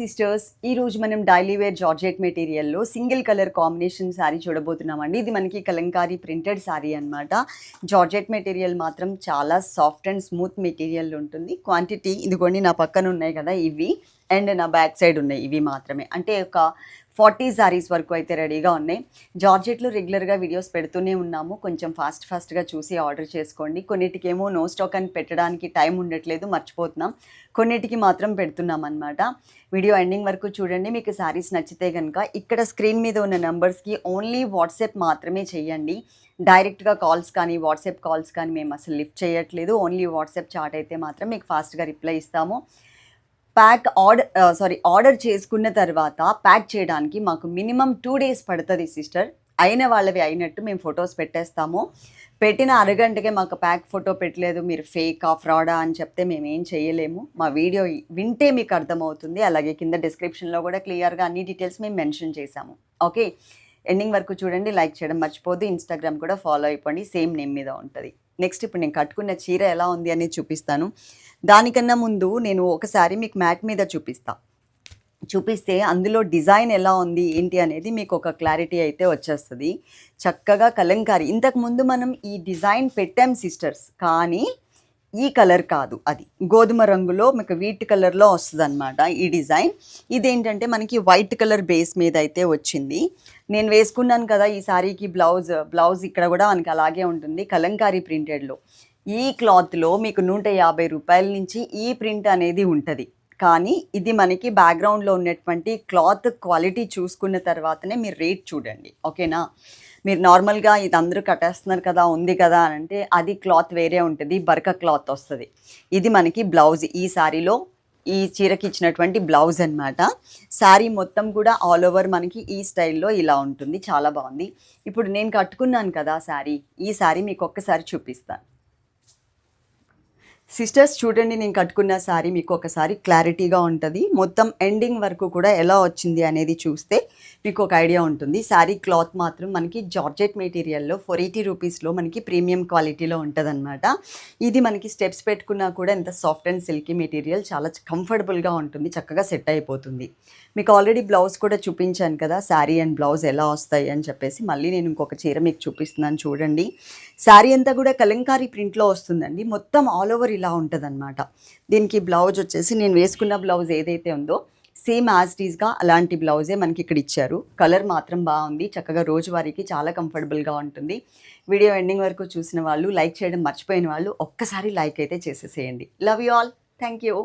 Sisters ఈ రోజు మనం డైలీ వేర్ జార్జెట్ మెటీరియల్లో సింగిల్ కలర్ కాంబినేషన్ శారీ చూడబోతున్నామండి. ఇది మనకి కలంకారీ ప్రింటెడ్ శారీ అన్నమాట. జార్జెట్ మెటీరియల్ మాత్రం చాలా సాఫ్ట్ అండ్ స్మూత్ మెటీరియల్ ఉంటుంది. క్వాంటిటీ ఇదిగోండి నా పక్కన ఉన్నాయి కదా ఇవి. అండ్ నా బ్యాక్ సైడ్ ఉన్నాయి ఇవి మాత్రమే. అంటే ఒక ఫార్టీ శారీస్ వరకు అయితే రెడీగా ఉన్నాయి. జార్జెట్లో రెగ్యులర్గా వీడియోస్ పెడుతూనే ఉన్నాము. కొంచెం ఫాస్ట్ ఫాస్ట్గా చూసి ఆర్డర్ చేసుకోండి. కొన్నిటికేమో నో స్టాక్ అని పెట్టడానికి టైం ఉండట్లేదు మర్చిపోతున్నాం. కొన్నిటికి మాత్రం పెడుతున్నాం అనమాట వీడియో ఎండింగ్ వరకు చూడండి. మీకు శారీస్ నచ్చితే కనుక ఇక్కడ స్క్రీన్ మీద ఉన్న నెంబర్స్కి ఓన్లీ వాట్సాప్ మాత్రమే చేయండి. డైరెక్ట్గా కాల్స్ కానీ వాట్సాప్ కాల్స్ కానీ మేము అసలు లిఫ్ట్ చేయట్లేదు. ఓన్లీ వాట్సాప్ చాట్ అయితే మాత్రం మీకు ఫాస్ట్గా రిప్లై ఇస్తాము. ప్యాక్ ఆర్డర్ సారీ ఆర్డర్ చేసుకున్న తర్వాత ప్యాక్ చేయడానికి మాకు మినిమం టూ డేస్ పడుతుంది సిస్టర్. అయిన వాళ్ళవి అయినట్టు మేము ఫొటోస్ పెట్టేస్తాము. పెట్టిన అరగంటకే మాకు ప్యాక్ ఫోటో పెట్టలేదు. మీరు ఫేకా ఫ్రాడా అని చెప్తే మేము ఏం చేయలేము. మా వీడియో వింటే మీకు అర్థమవుతుంది. అలాగే కింద డిస్క్రిప్షన్లో కూడా క్లియర్గా అన్ని డీటెయిల్స్ మేము మెన్షన్ చేసాము ఓకే? ఎండింగ్ వరకు చూడండి. లైక్ చేయడం మర్చిపోద్దు ఇన్స్టాగ్రామ్ కూడా ఫాలో అయిపోండి. సేమ్ నేమ్ మీద ఉంటుంది. నెక్స్ట్ ఇప్పుడు నేను కట్టుకున్న చీర ఎలా ఉంది అనేది చూపిస్తాను. దానికన్నా ముందు నేను ఒకసారి మీకు మ్యాట్ మీద చూపిస్తాను చూపిస్తే అందులో డిజైన్ ఎలా ఉంది ఏంటి అనేది మీకు ఒక క్లారిటీ అయితే వచ్చేస్తుంది. చక్కగా కలంకారీ. ఇంతకుముందు మనం ఈ డిజైన్ పెట్టాం సిస్టర్స్ కానీ ఈ కలర్ కాదు అది. గోధుమ రంగులో మీకు వీట్ కలర్లో వస్తుంది అనమాట ఈ డిజైన్. ఇదేంటంటే మనకి వైట్ కలర్ బేస్ మీద అయితే వచ్చింది. నేను వేసుకున్నాను కదా ఈ శారీకి బ్లౌజ్ బ్లౌజ్ ఇక్కడ కూడా మనకి అలాగే ఉంటుంది కలంకారీ ప్రింటెడ్లో ఈ క్లాత్లో మీకు నూట యాభై రూపాయల నుంచి ఈ ప్రింట్ అనేది ఉంటుంది. కానీ ఇది మనకి బ్యాక్గ్రౌండ్లో ఉన్నటువంటి క్లాత్ క్వాలిటీ చూసుకున్న తర్వాతనే మీరు రేట్ చూడండి. ఓకేనా? మీరు నార్మల్గా ఇది అందరూ కట్టేస్తున్నారు కదా ఉంది కదా అని అంటే అది క్లాత్ వేరే ఉంటుంది బర్క క్లాత్ వస్తుంది. ఇది మనకి బ్లౌజ్ ఈ శారీలో ఈ చీరకి ఇచ్చినటువంటి బ్లౌజ్ అన్నమాట. శారీ మొత్తం కూడా ఆల్ ఓవర్ మనకి ఈ స్టైల్లో ఇలా ఉంటుంది చాలా బాగుంది. ఇప్పుడు నేను కట్టుకున్నాను కదా శారీ ఈ శారీ మీకు ఒక్కసారి చూపిస్తాను. సిస్టర్స్ చూడండి నేను కట్టుకున్న శారీ మీకు ఒకసారి క్లారిటీగా ఉంటుంది. మొత్తం ఎండింగ్ వరకు కూడా ఎలా వచ్చింది అనేది చూస్తే మీకు ఒక ఐడియా ఉంటుంది. శారీ క్లాత్ మాత్రం మనకి జార్జెట్ మెటీరియల్లో ఫోర్ ఎయిటీ రూపీస్లో మనకి ప్రీమియం క్వాలిటీలో ఉంటుందన్నమాట. ఇది మనకి స్టెప్స్ పెట్టుకున్నా కూడా ఎంత సాఫ్ట్ అండ్ సిల్కీ మెటీరియల్ చాలా కంఫర్టబుల్గా ఉంటుంది. చక్కగా సెట్ అయిపోతుంది. మీకు ఆల్రెడీ బ్లౌజ్ కూడా చూపించాను కదా శారీ అండ్ బ్లౌజ్ ఎలా వస్తాయి అని చెప్పేసి. మళ్ళీ నేను ఇంకొక చీర మీకు చూపిస్తున్నాను చూడండి. శారీ అంతా కూడా కలంకారీ ప్రింట్లో వస్తుందండి. మొత్తం ఆల్ ఓవర్ ఇలా ఉంటుందన్నమాట. దీనికి బ్లౌజ్ వచ్చేసి నేను వేసుకున్న బ్లౌజ్ ఏదైతే ఉందో సేమ్ యాజ్ టీజ్గా అలాంటి బ్లౌజే మనకి ఇక్కడ ఇచ్చారు. కలర్ మాత్రం బాగుంది. చక్కగా రోజువారీకి చాలా కంఫర్టబుల్గా ఉంటుంది. వీడియో ఎండింగ్ వరకు చూసిన వాళ్ళు లైక్ చేయడం మర్చిపోయిన వాళ్ళు ఒక్కసారి లైక్ అయితే చేసేసేయండి. Love you all thank you